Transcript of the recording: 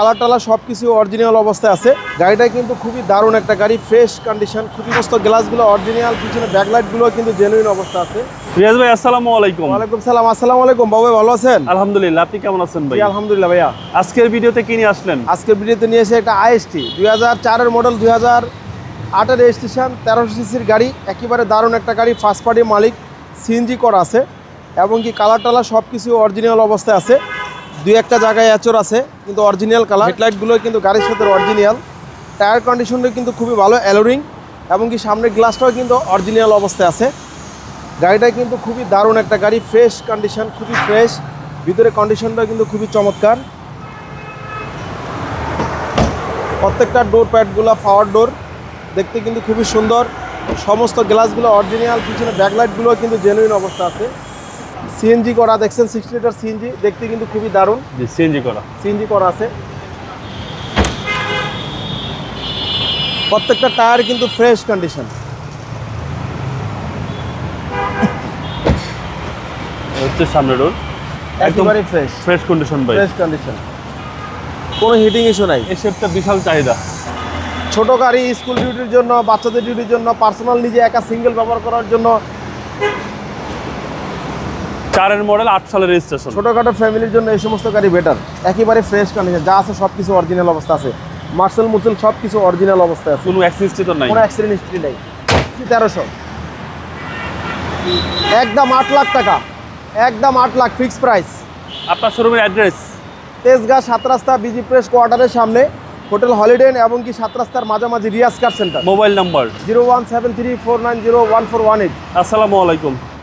Colour টালার সব কিছু original অবস্থায় আছে। গাড়িটা কিন্তু খুবই দারুণ একটা গাড়ি ফ্রেশ কন্ডিশন সমস্ত গ্লাসগুলো অরিজিনাল পিছনে ব্যাকলাইটগুলো কিন্তু জেনুইন অবস্থা আছে। রিয়াজ ভাই আসসালামু আলাইকুম। ওয়ালাইকুম সালাম আসসালামু আলাইকুম বাবু ভালো আছেন? আলহামদুলিল্লাহ আপনি কেমন আছেন ভাই? আলহামদুলিল্লাহ ভাইয়া। আজকের ভিডিওতে কি নিয়ে আসলেন? আজকের ভিডিওতে নিয়ে এসে একটা আইএসটি দুই হাজার চারের মডেল দুই হাজার আটের রেজিস্ট্রেশন তেরোশো সিসির গাড়ি একেবারে দারুণ একটা গাড়ি ফার্স্ট পার্টি মালিক সিএনজি করা আছে এবং কি কালার টালার সব কিছু অরিজিনাল অবস্থায় আছে। দুই একটা জায়গায় অ্যাচর আছে, কিন্তু অরিজিনাল কালার হেডলাইটগুলো কিন্তু গাড়ির সাথে অরিজিনাল টায়ার কন্ডিশনটা কিন্তু খুবই ভালো অ্যালোরিং এবং কি সামনের গ্লাসটাও কিন্তু অরিজিনাল অবস্থায় আছে। গাড়িটা কিন্তু খুবই দারুণ একটা গাড়ি ফ্রেশ কন্ডিশন খুবই ফ্রেশ ভিতরে কন্ডিশনটা কিন্তু খুবই চমৎকার। প্রত্যেকটা ডোর প্যাডগুলো পাওয়ার ডোর দেখতে কিন্তু খুবই সুন্দর। সমস্ত গ্লাসগুলো অরিজিনাল পিছনে ব্যাকলাইটগুলো কিন্তু জেনুইন অবস্থা আছে। সিএনজি করা দেখছেন সিক্সটি লিটার সিএনজি দেখতে কিন্তু খুবই দারুণ। জি সিএনজি করা। সিএনজি করা আছে। প্রত্যেকটা টায়ার কিন্তু ফ্রেশ কন্ডিশন হচ্ছে সামনে রোড একেবারে ফ্রেশ ফ্রেশ কন্ডিশন ভাই। ফ্রেশ কন্ডিশন কোনো হিটিং ইস্যু নাই। এই শেপটা বিশাল চাহিদা। ছোট গাড়ি স্কুল ডিউটির জন্য বাচ্চাদের ডিউটির জন্য পার্সোনাল নিজে একা সিঙ্গেল ব্যবহার করার জন্য চারের মডেল আট সালের রেজিস্ট্রেশন ছোটোখাটো ফ্যামিলির জন্য এই সমস্ত গাড়ি বেটার একেবারে ফ্রেশ কন্ডিশন যা আছে সব কিছু অরিজিনাল অবস্থা আছে। মার্সেল মুসেল সব কিছু অরিজিনাল অবস্থায় আছে। কোনো অ্যাক্সিডেন্ট তো নাই। কোনো অ্যাক্সিডেন্ট হিস্ট্রি নাই। তেরোশো। একদম আট লাখ টাকা। একদম আট লাখ ফিক্স প্রাইস আপনার শোরুমের অ্যাড্রেস তেজগাঁ সাত রাস্তা বিজি প্রেস কোয়ার্টারের সামনে হোটেল হলিডে এবং কি সাত রাস্তার মাঝামাঝি Riyaz car centre mobile number zero one seven three four nine zero one four one eight আসসালামু আলাইকুম।